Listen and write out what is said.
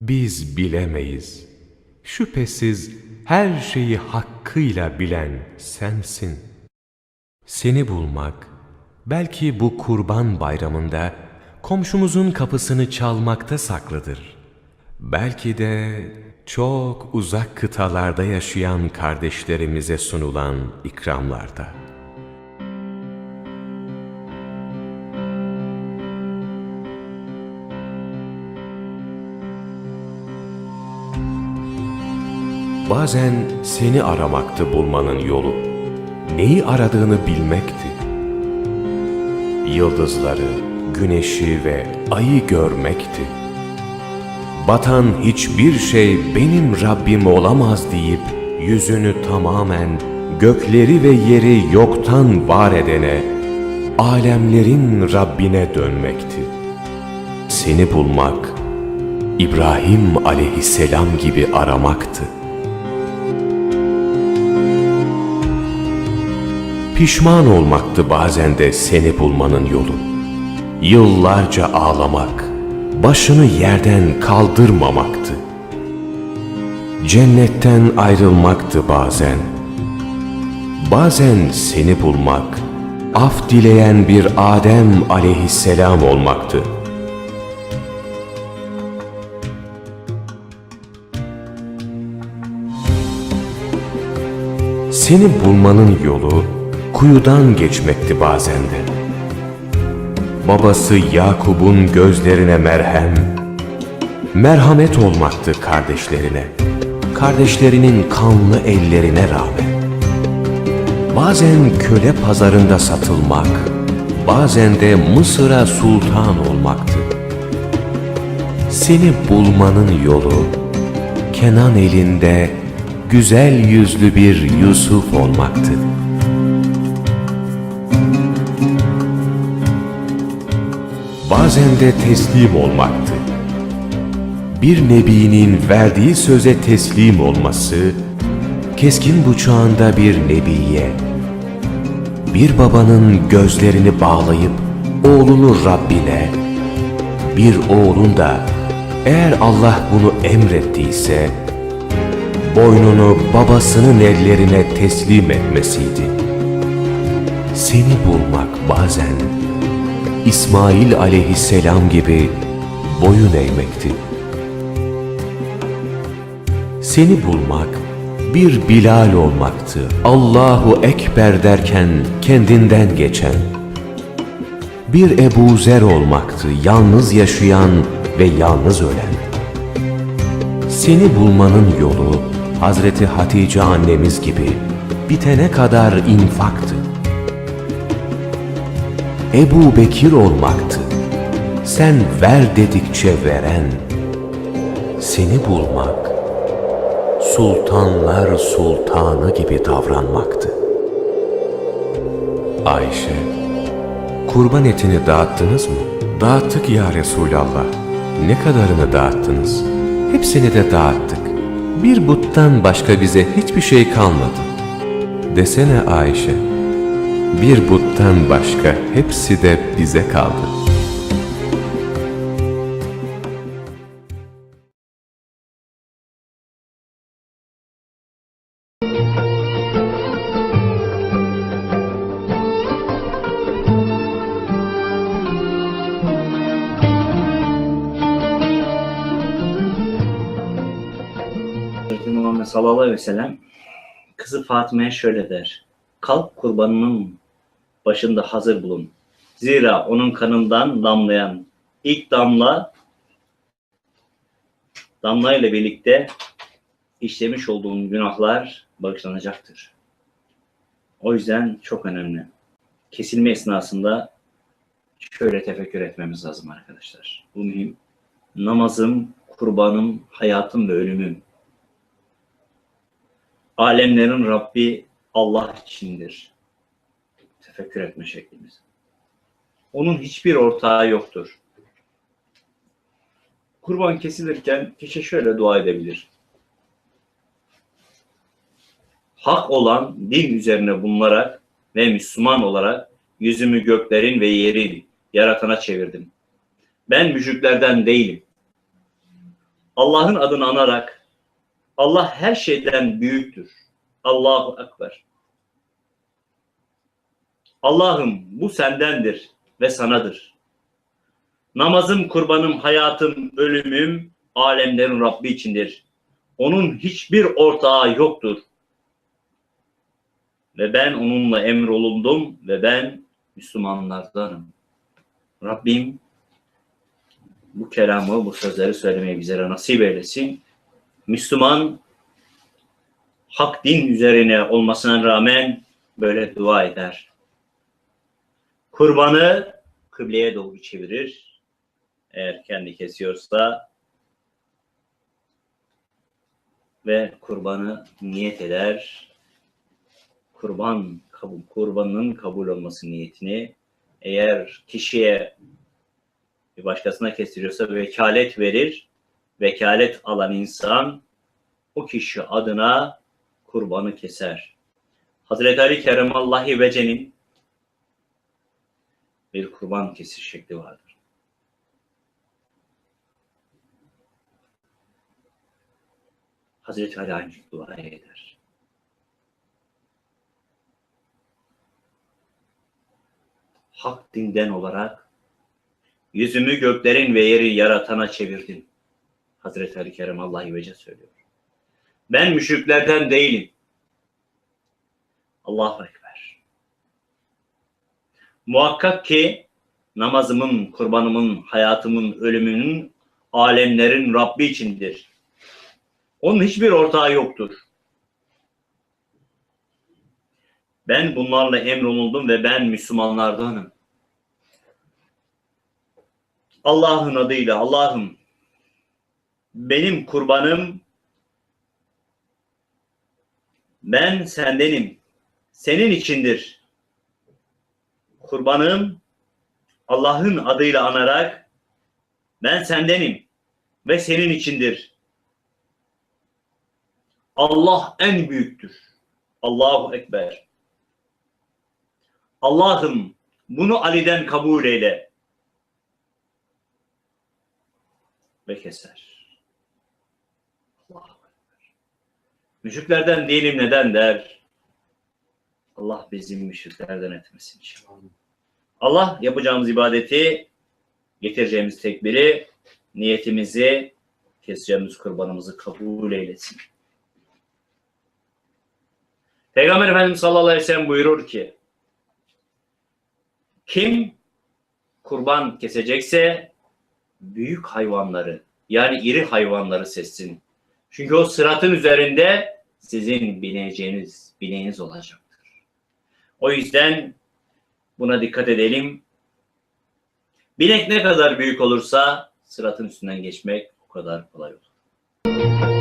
Biz bilemeyiz. Şüphesiz her şeyi hakkıyla bilen sensin. Seni bulmak, belki bu kurban bayramında komşumuzun kapısını çalmakta saklıdır. Belki de çok uzak kıtalarda yaşayan kardeşlerimize sunulan ikramlarda. Bazen seni aramaktı bulmanın yolu. Neyi aradığını bilmekti. Yıldızları, güneşi ve ayı görmekti. Batan hiçbir şey benim Rabbim olamaz deyip yüzünü tamamen gökleri ve yeri yoktan var edene, alemlerin Rabbine dönmekti. Seni bulmak, İbrahim aleyhisselam gibi aramaktı. Pişman olmaktı bazen de seni bulmanın yolu. Yıllarca ağlamak, başını yerden kaldırmamaktı. Cennetten ayrılmaktı bazen. Bazen seni bulmak, af dileyen bir Adem aleyhisselam olmaktı. Seni bulmanın yolu kuyudan geçmekti bazen de. Babası Yakub'un gözlerine merhem, merhamet olmaktı kardeşlerine, kardeşlerinin kanlı ellerine rağmen. Bazen köle pazarında satılmak, bazen de Mısır'a sultan olmaktı. Seni bulmanın yolu, Kenan elinde güzel yüzlü bir Yusuf olmaktı. Bazen de teslim olmaktı. Bir nebinin verdiği söze teslim olması, keskin bıçağında bir nebiye, bir babanın gözlerini bağlayıp oğlunu Rabbine, bir oğlun da eğer Allah bunu emrettiyse, boynunu babasının ellerine teslim etmesiydi. Seni bulmak bazen İsmail aleyhisselam gibi boyun eğmekti. Seni bulmak bir Bilal olmaktı. Allahu Ekber derken kendinden geçen. Bir Ebu Zer olmaktı. Yalnız yaşayan ve yalnız ölen. Seni bulmanın yolu Hazreti Hatice annemiz gibi bitene kadar infaktı. Ebu Bekir olmaktı. Sen ver dedikçe veren. Seni bulmak, sultanlar sultanı gibi davranmaktı. Ayşe, kurban etini dağıttınız mı? Dağıttık ya Resulallah. Ne kadarını dağıttınız? Hepsini de dağıttık. Bir buttan başka bize hiçbir şey kalmadı. Desene Ayşe, bir buttan başka hepsi de bize kaldı. Hazreti Muhammed sallallahu aleyhi ve sellem kızı Fatıma'ya şöyle der. Kalk kurbanının başında hazır bulun. Zira onun kanından damlayan ilk damla damla ile birlikte işlemiş olduğun günahlar bağışlanacaktır. O yüzden çok önemli. Kesilme esnasında şöyle tefekkür etmemiz lazım arkadaşlar. Bu mühim. Namazım, kurbanım, hayatım ve ölümüm alemlerin Rabbi Allah içindir. Tefekkür etme şeklimiz. Onun hiçbir ortağı yoktur. Kurban kesilirken kişi şöyle dua edebilir. Hak olan din üzerine bulunarak ve Müslüman olarak yüzümü göklerin ve yeri yaratana çevirdim. Ben müşriklerden değilim. Allah'ın adını anarak Allah her şeyden büyüktür. Allahu Ekber. Allah'ım bu sendendir ve sanadır. Namazım, kurbanım, hayatım, ölümüm alemlerin Rabbi içindir. Onun hiçbir ortağı yoktur. Ve ben onunla emrolundum ve ben Müslümanlardanım. Rabbim bu kelamı, bu sözleri söylemeyi bizlere nasip eylesin. Müslüman hak din üzerine olmasına rağmen böyle dua eder. Kurbanı kıbleye doğru çevirir. Eğer kendi kesiyorsa ve kurbanı niyet eder. Kurban kabul, kurbanın kabul olması niyetini eğer kişiye bir başkasına kestiriyorsa vekalet verir. Vekalet alan insan o kişi adına kurbanı keser. Hazreti Ali Keremallahu Vece'nin bir kurban kesiş şekli vardır. Hazreti Ali aynı dua eder. Hak dinden olarak yüzümü göklerin ve yeri yaratana çevirdim. Hazreti Ali Kerem Allah Vece söylüyor. Ben müşriklerden değilim. Ekber. Muhakkak ki namazımın, kurbanımın, hayatımın, ölümümün, alemlerin Rabbi içindir. Onun hiçbir ortağı yoktur. Ben bunlarla emroluldum ve ben Müslümanlardanım. Allah'ın adıyla Allah'ım benim kurbanım ben sendenim. Senin içindir. Kurbanım Allah'ın adıyla anarak ben sendenim ve senin içindir. Allah en büyüktür. Allahu Ekber. Allah'ım bunu Ali'den kabul eyle. Ve keser. Allahu. Müşriklerden değilim neden der. Allah bizim müşriklerden etmesin inşallah. Allah yapacağımız ibadeti, getireceğimiz tekbiri, niyetimizi, keseceğimiz kurbanımızı kabul eylesin. Peygamber Efendimiz sallallahu aleyhi ve sellem buyurur ki kim kurban kesecekse büyük hayvanları yani iri hayvanları seçsin. Çünkü o sıratın üzerinde sizin bineceğiniz bineğiniz olacaktır. O yüzden buna dikkat edelim. Binek ne kadar büyük olursa sıratın üstünden geçmek o kadar kolay olur.